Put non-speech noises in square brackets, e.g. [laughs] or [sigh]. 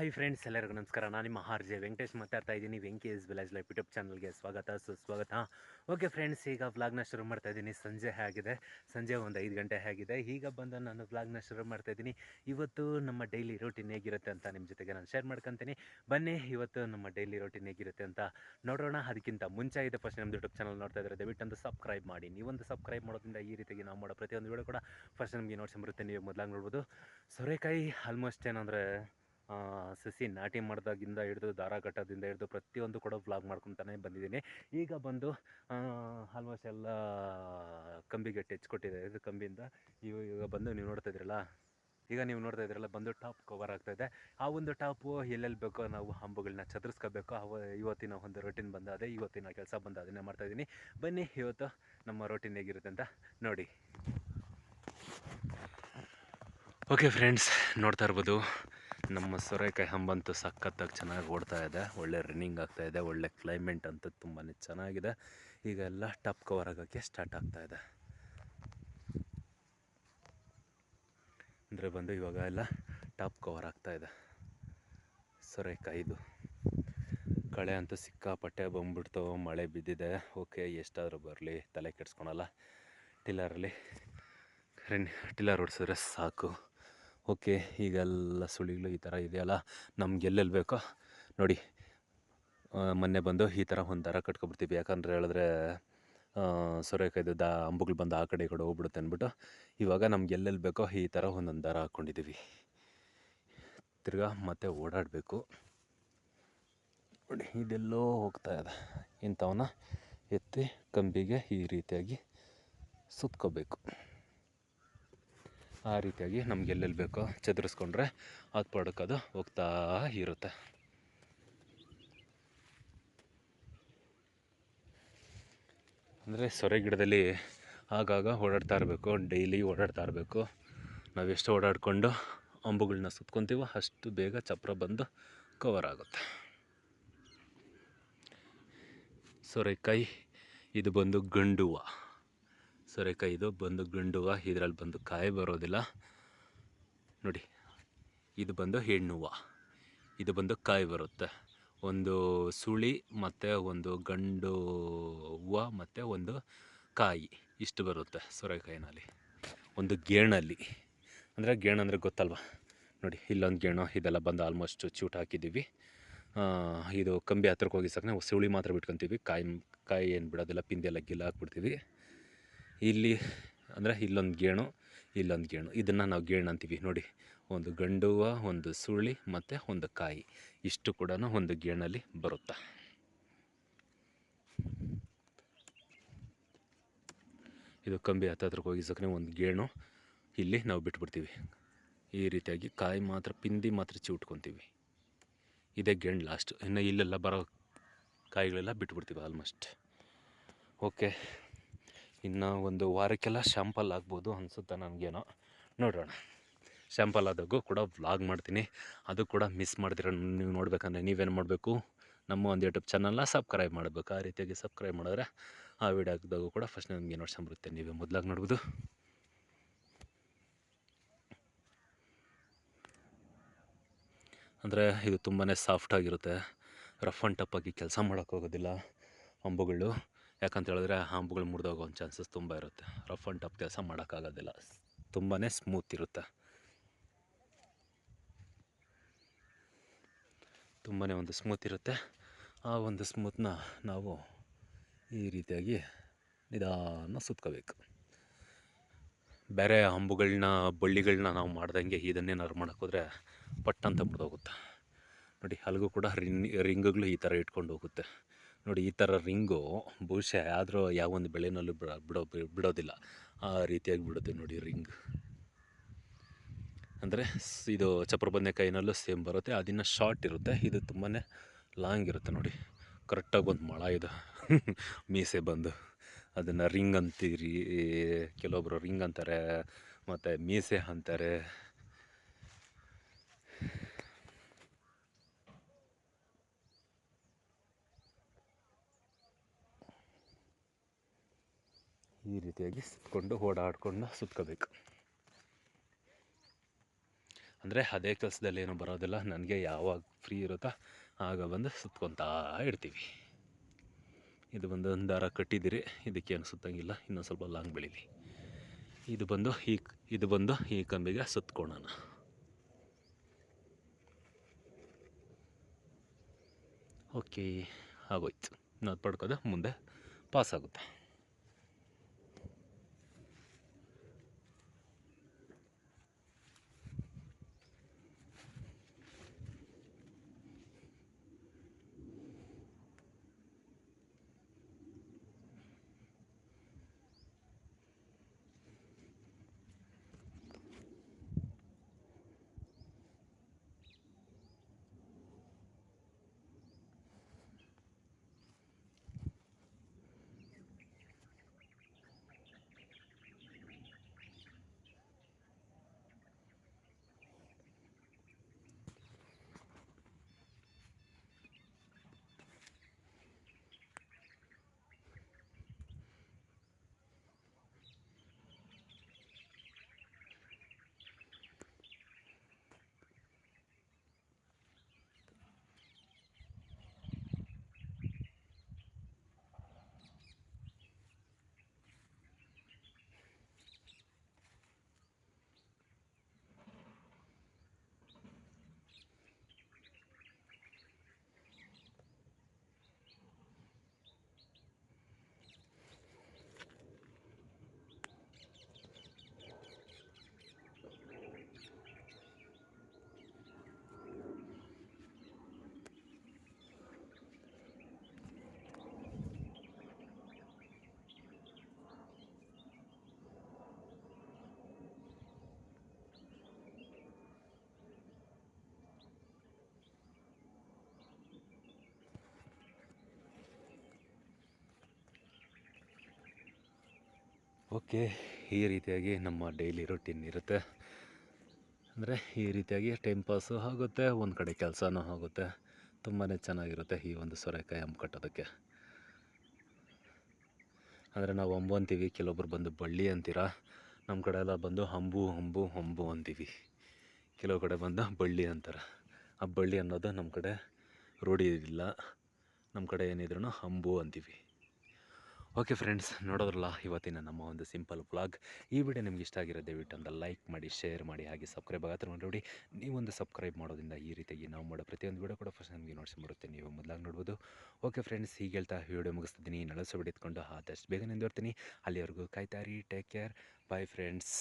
Hi friends ಎಲ್ಲರಿಗೂ ನಮಸ್ಕಾರ. ನಾನು ನಿಮ್ಮ ಆರ್ ಜೆ ವೆಂಕಟೇಶ್ ಮಾತಾಡ್ತಾ ಇದ್ದೀನಿ. Venki's village life YouTube ಚಾನಲ್ಗೆ ಸ್ವಾಗತ. ಸುಸ್ವಾಗತ. ಓಕೆ ಫ್ರೆಂಡ್ಸ್, ಈಗ ವ್ಲಾಗ್ನ ಶುರು ಮಾಡ್ತಾ ಇದ್ದೀನಿ. ಸಂಜೆ ಆಗಿದೆ. ಸಂಜೆ ಒಂದು ಐದು ಗಂಟೆ ಆಗಿದೆ. ಈಗ ಬಂದು ನಾನು ವ್ಲಾಗ್ನ ಶುರು ಮಾಡ್ತಾ ಇದ್ದೀನಿ. ಇವತ್ತು ನಮ್ಮ ಡೈಲಿ ರೂಟೀನ್ ಹೇಗಿರುತ್ತೆ ಅಂತ ನಿಮ್ಮ ಜೊತೆಗೆ ನಾನು ಶೇರ್ ಮಾಡ್ಕೊತೀನಿ. ಬನ್ನಿ, ಇವತ್ತು ನಮ್ಮ ಡೈಲಿ ರೂಟೀನ್ ಹೇಗಿರುತ್ತೆ ಅಂತ ನೋಡೋಣ. ಅದಕ್ಕಿಂತ ಮುಂಚೆ ಇದೆ ಫಸ್ಟ್ ನಮ್ಮ ಯೂಟ್ಯೂಬ್ ಚಾನಲ್ ನೋಡ್ತಾ ಇದ್ದಾರೆ ದಯವಿಟ್ಟು ಒಂದು ಸಬ್ಸ್ಕ್ರೈಬ್ ಮಾಡಿ. ನೀವೊಂದು ಸಬ್ಸ್ಕ್ರೈಬ್ ಮಾಡೋದ್ರಿಂದ ಈ ರೀತಿಯಾಗಿ ನಾವು ಮಾಡೋ ಪ್ರತಿಯೊಂದು ವಿಡಿಯೋ ಕೂಡ ಫಸ್ಟ್ ನಮಗೆ ನೋಡ್ಕೊಂಬರುತ್ತೆ ನೀವು ಮೊದಲಾಗಿ ನೋಡ್ಬೋದು. ಸೋರೆಕಾಯಿ ಆಲ್ಮೋಸ್ಟ್ ಏನಂದರೆ ಸಸಿ ನಾಟಿ ಮಾಡಿದಾಗಿಂದ ಹಿಡಿದು ದಾರ ಕಟ್ಟೋದಿಂದ ಹಿಡಿದು ಪ್ರತಿಯೊಂದು ಕೂಡ ವ್ಲಾಗ್ ಮಾಡ್ಕೊತಾನೆ ಬಂದಿದ್ದೀನಿ. ಈಗ ಬಂದು ಆಲ್ಮೋಸ್ಟ್ ಎಲ್ಲ ಕಂಬಿಗೆ ಟಚ್ ಕೊಟ್ಟಿದೆ. ಇದು ಕಂಬಿಯಿಂದ ಇವು ಈಗ ಬಂದು ನೀವು ನೋಡ್ತಾ ಇದ್ರಲ್ಲ ಈಗ ನೀವು ನೋಡ್ತಾ ಇದ್ರಲ್ಲ ಬಂದು ಟಾಪ್ ಕವರ್ ಆಗ್ತಾ ಇದೆ. ಆ ಒಂದು ಟಾಪು ಎಲ್ಲೆಲ್ಲಿ ಬೇಕೋ ನಾವು ಹಂಬುಗಳನ್ನ ಚದುರಿಸ್ಕೋಬೇಕು. ಅವ, ಇವತ್ತಿನ ಒಂದು ರೊಟೀನ್ ಬಂದ ಅದೇ ಇವತ್ತಿನ ಕೆಲಸ ಬಂದ ಅದನ್ನೇ ಮಾಡ್ತಾ ಇದ್ದೀನಿ. ಬನ್ನಿ, ಇವತ್ತು ನಮ್ಮ ರೊಟೀನ್ ಹೇಗಿರುತ್ತೆ ಅಂತ ನೋಡಿ. ಓಕೆ ಫ್ರೆಂಡ್ಸ್ ನೋಡ್ತಾ ಇರ್ಬೋದು. ನಮ್ಮ ಸೊರೆಕಾಯಿ ಹಂಬಂತೂ ಸಖತ್ತಾಗಿ ಚೆನ್ನಾಗಿ ಓಡ್ತಾ ಇದೆ. ಒಳ್ಳೆ ರನ್ನಿಂಗ್ ಆಗ್ತಾ ಇದೆ, ಒಳ್ಳೆ ಕ್ಲೈಮೇಟ್ ಅಂತೂ ತುಂಬಾ ಚೆನ್ನಾಗಿದೆ. ಈಗ ಎಲ್ಲ ಟಾಪ್ ಕವರ್ ಆಗೋಕ್ಕೆ ಸ್ಟಾರ್ಟ್ ಆಗ್ತಾ ಇದೆ. ಅಂದರೆ ಬಂದು ಇವಾಗ ಎಲ್ಲ ಟಾಪ್ ಕವರ್ ಆಗ್ತಾ ಇದೆ. ಸೊರೆಕಾಯಿದು. ಕಳೆ ಅಂತೂ ಸಿಕ್ಕಾಪಟ್ಟೆ ಬಂದ್ಬಿಡ್ತು, ಮಳೆ ಬಿದ್ದಿದೆ. ಓಕೆ ಎಷ್ಟಾದರೂ ಬರಲಿ, ತಲೆ ಕೆಡ್ಸ್ಕೊಳಲ್ಲ. ಟಿಲ್ಲರಲ್ಲಿ ಟಿಲ್ಲರ್ ಓಡಿಸಿದ್ರೆ ಸಾಕು. ಓಕೆ, ಈಗೆಲ್ಲ ಸುಳಿಗಳು ಈ ಥರ ಇದೆಯಲ್ಲ, ನಮ್ಗೆ ಎಲ್ಲೆಲ್ಲಿ ಬೇಕೋ, ನೋಡಿ ಮೊನ್ನೆ ಬಂದು ಈ ಥರ ಒಂದು ದರ ಕಟ್ಕೊಬಿಡ್ತೀವಿ. ಯಾಕಂದರೆ ಹೇಳಿದ್ರೆ ಸೊರೆಕಾಯ್ದು ದಾ ಅಂಬುಗಳು ಬಂದು ಆ ಕಡೆ ಈ ಕಡೆ ಹೋಗ್ಬಿಡುತ್ತೆ ಅಂದ್ಬಿಟ್ಟು, ಇವಾಗ ನಮ್ಗೆ ಎಲ್ಲೆಲ್ಲಿ ಬೇಕೋ ಈ ಥರ ಒಂದೊಂದು ದರ ಹಾಕ್ಕೊಂಡಿದ್ದೀವಿ. ತಿರ್ಗಾ ಮತ್ತೆ ಓಡಾಡಬೇಕು. ನೋಡಿ, ಇದೆಲ್ಲೋ ಹೋಗ್ತಾ ಇದೆ. ಇಂಥವನ್ನ ಎತ್ತಿ, ಕಂಬಿಗೆ ಈ ರೀತಿಯಾಗಿ ಸುತ್ಕೋಬೇಕು. ಆ ರೀತಿಯಾಗಿ ನಮ್ಗೆ ಎಲ್ಲೆಲ್ಲಿ ಬೇಕೋ ಚದರಿಸ್ಕೊಂಡ್ರೆ ಅದು ಪಾಡಕ್ಕೆ ಅದು ಹೋಗ್ತಾ ಇರುತ್ತೆ. ಅಂದರೆ ಸೊರೆ ಗಿಡದಲ್ಲಿ ಆಗಾಗ ಓಡಾಡ್ತಾ ಇರಬೇಕು, ಡೈಲಿ ಓಡಾಡ್ತಾ ಇರಬೇಕು. ನಾವು ಎಷ್ಟು ಓಡಾಡಿಕೊಂಡು ಅಂಬುಗಳನ್ನ ಸುತ್ಕೊತೀವೋ ಅಷ್ಟು ಬೇಗ ಚಪ್ರ ಬಂದು ಕವರ್ ಆಗುತ್ತೆ. ಸೊರೆಕಾಯಿ ಇದು ಬಂದು ಗಂಡು ಹೂವು ಸೊರೆಕಾಯಿ ಇದು ಬಂದು ಗಂಡು ಇದರಲ್ಲಿ ಬಂದು ಕಾಯಿ ಬರೋದಿಲ್ಲ. ನೋಡಿ, ಇದು ಬಂದು ಹೆಣ್ಣು ಹೂವು ಇದು ಬಂದು ಕಾಯಿ ಬರುತ್ತೆ. ಒಂದು ಸುಳಿ ಮತ್ತು ಒಂದು ಗಂಡು ಹೂವು ಮತ್ತು ಒಂದು ಕಾಯಿ, ಇಷ್ಟು ಬರುತ್ತೆ ಸೊರೆಕಾಯಿನಲ್ಲಿ ಒಂದು ಗೇಣಲ್ಲಿ, ಅಂದರೆ ಗೇಣು ಅಂದರೆ ಗೊತ್ತಲ್ವ? ನೋಡಿ, ಇಲ್ಲೊಂದು ಗೇಣು, ಇದೆಲ್ಲ ಬಂದು ಆಲ್ಮೋಸ್ಟ್ ಚೂಟ್ ಹಾಕಿದ್ದೀವಿ. ಇದು ಕಂಬಿ ಹತ್ರಕ್ಕೆ ಹೋಗಿ ಸಾಕನೆ ಸುಳಿ ಮಾತ್ರ ಬಿಟ್ಕೊತೀವಿ. ಕಾಯಿ ಕಾಯಿ ಏನು ಬಿಡೋದಿಲ್ಲ ಪಿಂದಿ ಎಲ್ಲ ಗಿಲ್ಲ ಹಾಕ್ಬಿಡ್ತೀವಿ ಇಲ್ಲಿ ಅಂದರೆ ಇಲ್ಲೊಂದು ಗೇಣು ಇಲ್ಲೊಂದು ಗೇಣು. ಇದನ್ನು ನಾವು ಗೇಣು ಅಂತೀವಿ. ನೋಡಿ, ಒಂದು ಗಂಡುವ, ಒಂದು ಸುಳಿ ಮತ್ತು ಒಂದು ಕಾಯಿ. ಇಷ್ಟು ಕೂಡ ಒಂದು ಗೇಣಲ್ಲಿ ಬರುತ್ತೆ. ಇದು ಕಂಬಿ ಹತ್ತತ್ರಕ್ಕೆ ಹೋಗಿ ಸಕ್ಕನೆ ಒಂದು ಗೇಣು ಇಲ್ಲಿ ನಾವು ಬಿಟ್ಬಿಡ್ತೀವಿ. ಈ ರೀತಿಯಾಗಿ ಕಾಯಿ ಮಾತ್ರ ಪಿಂದಿ ಮಾತ್ರ ಚಿವುಟ್ಕೊತೀವಿ. ಇದೇ ಗೇಣು ಲಾಸ್ಟ್ ಇನ್ನು ಇಲ್ಲೆಲ್ಲ ಬರೋ ಕಾಯಿಗಳೆಲ್ಲ ಬಿಟ್ಬಿಡ್ತೀವಿ ಆಲ್ಮೋಸ್ಟ್ ಓಕೆ ಇನ್ನು ಒಂದು ವಾರಕ್ಕೆಲ್ಲ ಶ್ಯಾಂಪಲ್ ಆಗ್ಬೋದು ಅನಿಸುತ್ತೆ ನನಗೇನೋ? ನೋಡೋಣ. ಶ್ಯಾಂಪಲ್ ಆದಾಗೂ ಕೂಡ ವ್ಲಾಗ್ ಮಾಡ್ತೀನಿ. ಅದು ಕೂಡ ಮಿಸ್ ಮಾಡ್ದಿರ ನೀವು ನೋಡ್ಬೇಕಂದ್ರೆ ನೀವೇನು ಮಾಡಬೇಕು? ನಮ್ಮ ಒಂದು ಯೂಟ್ಯೂಬ್ ಚಾನಲ್ನ ಸಬ್ಸ್ಕ್ರೈಬ್ ಮಾಡಬೇಕು. ಆ ರೀತಿಯಾಗಿ ಸಬ್ಸ್ಕ್ರೈಬ್ ಮಾಡಿದ್ರೆ ಆ ವಿಡಿಯೋ ಹಾಕಿದಾಗೂ ಕೂಡ ಫಸ್ಟ್ ನಿಮಗೆ ಬರುತ್ತೆ ನೀವೇ ಮೊದಲಾಗಿ ನೋಡ್ಬೋದು. ಅಂದರೆ ಇದು ತುಂಬಾ ಸಾಫ್ಟಾಗಿರುತ್ತೆ ರಫ್ ಆ್ಯಂಡ್ ಟಪ್ಪಾಗಿ ಕೆಲಸ ಮಾಡೋಕ್ಕೋಗೋದಿಲ್ಲ ಅಂಬುಗಳು. ಯಾಕಂತ ಹೇಳಿದ್ರೆ ಹಾಂಬುಗಳು ಮುರಿದೋಗೋ ಒಂದು ಚಾನ್ಸಸ್ ತುಂಬ ಇರುತ್ತೆ. ರಫ್ ಆ್ಯಂಡ್ ಟಫ್ ಕೆಲಸ ಮಾಡೋಕ್ಕಾಗೋದಿಲ್ಲ. ತುಂಬಾ ಸ್ಮೂತ್ ಇರುತ್ತೆ. ತುಂಬಾ ಒಂದು ಸ್ಮೂತ್ ಇರುತ್ತೆ. ಆ ಒಂದು ಸ್ಮೂತ್ನ ನಾವು ಈ ರೀತಿಯಾಗಿ ನಿಧಾನ ಸುತ್ಕೋಬೇಕು. ಬೇರೆ ಹಂಬುಗಳನ್ನ ಬಳ್ಳಿಗಳನ್ನ ನಾವು ಮಾಡ್ದಂಗೆ ಇದನ್ನೇನಾದ್ರು ಮಾಡೋಕ್ಕೋದ್ರೆ ಪಟ್ ಅಂತ ಮುರಿದೋಗುತ್ತೆ. ನೋಡಿ ಅಲ್ಲಿಗೂ ಕೂಡ ರಿಂಗ್ ರಿಂಗ್ಗಳು ಈ ಥರ ಇಟ್ಕೊಂಡು ಹೋಗುತ್ತೆ. ನೋಡಿ ಈ ಥರ ರಿಂಗು ಬಹುಶಃ ಆದರೂ ಯಾವ ಒಂದು ಬೆಳೆನಲ್ಲೂ ಬಿಡ, ಬಿಡೋ, ಬಿಡೋದಿಲ್ಲ. ಆ ರೀತಿಯಾಗಿ ಬಿಡುತ್ತೆ ನೋಡಿ ರಿಂಗ್. ಅಂದರೆ ಇದು ಚಪ್ರ ಬದನೆಕಾಯಿನಲ್ಲೂ ಸೇಮ್ ಬರುತ್ತೆ. ಅದನ್ನು ಶಾರ್ಟ್ ಇರುತ್ತೆ. ಇದು ತುಂಬಾ ಲಾಂಗ್ ಇರುತ್ತೆ ನೋಡಿ. ಕರೆಕ್ಟಾಗಿ ಒಂದು ಮೊಳ ಇದು. [laughs] ಮೀಸೆ ಬಂದು. ಅದನ್ನು ರಿಂಗ್ ಅಂತೀರಿ ಕೆಲವೊಬ್ಬರು ರಿಂಗ್ ಅಂತಾರೆ, ಮತ್ತು ಮೀಸೆ ಅಂತಾರೆ. ಈ ರೀತಿಯಾಗಿ ಸುತ್ತಕೊಂಡು ಓಡಾಡ್ಕೊಂಡು ಸುತ್ಕೋಬೇಕು. ಅಂದರೆ ಅದೇ ಕೆಲಸದಲ್ಲಿ ಏನೂ ಬರೋದಿಲ್ಲ, ನನಗೆ ಯಾವಾಗ ಫ್ರೀ ಇರುತ್ತೋ ಆಗ ಬಂದು ಸುತ್ಕೊತಾ ಇರ್ತೀವಿ. ಇದು ಬಂದು ಒಂದು ದಾರ ಕಟ್ಟಿದ್ದೀರಿ, ಇದಕ್ಕೇನು ಸುತ್ತಂಗಿಲ್ಲ, ಇನ್ನೊಂದು ಸ್ವಲ್ಪ ಲಾಂಗ್ ಬೆಳೀಲಿ. ಇದು ಬಂದು ಈ ಇದು ಬಂದು ಈ ಕಂಬಿಗೆ ಸುತ್ಕೊಳ್ಳೋಣ ಓಕೆ ಆಗೋಯ್ತು. ನಾವು ಪಡ್ಕೋದು ಮುಂದೆ ಪಾಸ್ ಆಗುತ್ತೆ ಓಕೆ, ಈ ರೀತಿಯಾಗಿ ನಮ್ಮ ಡೈಲಿ ರೊಟೀನ್ ಇರುತ್ತೆ. ಅಂದರೆ ಈ ರೀತಿಯಾಗಿ ಟೈಮ್ ಪಾಸು ಆಗುತ್ತೆ, ಒಂದು ಕಡೆ ಕೆಲಸನೂ ಆಗುತ್ತೆ. ತುಂಬಾ ಚೆನ್ನಾಗಿರುತ್ತೆ ಈ ಒಂದು ಸೊರೆಕಾಯಿ ಹಂಪ್ ಕಟ್ಟೋದಕ್ಕೆ. ಅಂದರೆ ನಾವು ಅಂಬು ಅಂತೀವಿ, ಕೆಲವೊಬ್ರು ಬಂದು ಬಳ್ಳಿ ಅಂತೀರ? ನಮ್ಮ ಕಡೆ ಎಲ್ಲ ಬಂದು ಅಂಬು ಅಂಬು ಅಂಬು ಅಂತೀವಿ. ಕೆಲವು ಕಡೆ ಬಂದು ಬಳ್ಳಿ ಅಂತಾರೆ. ಆ ಬಳ್ಳಿ ಅನ್ನೋದು ನಮ್ಮ ಕಡೆ ರೂಢಿ ಇಲ್ಲ. ನಮ್ಮ ಕಡೆ ಏನಿದ್ರು ಅಂಬು ಅಂತೀವಿ. ಓಕೆ ಫ್ರೆಂಡ್ಸ್, ನೋಡೋದ್ರಲ್ಲ ಇವತ್ತಿನ ನಮ್ಮ ಒಂದು ಸಿಂಪಲ್ ವ್ಲಾಗ್. ಈ ವಿಡಿಯೋ ನಿಮ್ಗೆ ಇಷ್ಟ ಆಗಿರೋ ದಯವಿಟ್ಟು ಒಂದು ಲೈಕ್ ಮಾಡಿ, ಶೇರ್ ಮಾಡಿ, ಹಾಗೆ ಸಬ್ಸ್ಕ್ರೈಬ್ ಆಗುತ್ತೆ ನೋಡಿ, ನೀವೊಂದು ಸಬ್ಸ್ಕ್ರೈಬ್ ಮಾಡೋದ್ರಿಂದ ಈ ರೀತಿಯಾಗಿ ನಾವು ಮಾಡೋ ಪ್ರತಿಯೊಂದು ವಿಡಿಯೋ ಕೂಡ ಫಸ್ಟ್ ನಮಗೆ ನೋಡ್ಸಿ ಬರುತ್ತೆ. ನೀವು ಮೊದಲಾಗಿ ನೋಡ್ಬೋದು. ಓಕೆ ಫ್ರೆಂಡ್ಸ್, ಹೀಗೆ ಹೇಳ್ತಾ ವಿಡಿಯೋ ಮುಗಿಸ್ತಿದ್ದೀನಿ. ನಳಸು ಬಿಡಿದ್ಕೊಂಡು ಆದಷ್ಟು ಬೇಗ ನಿಂದಿರ್ತೀನಿ ಅಲ್ಲಿವರೆಗೂ ಕಾಯ್ತಾರಿ ಟೇಕ್ ಕೇರ್ ಬಾಯ್ ಫ್ರೆಂಡ್ಸ್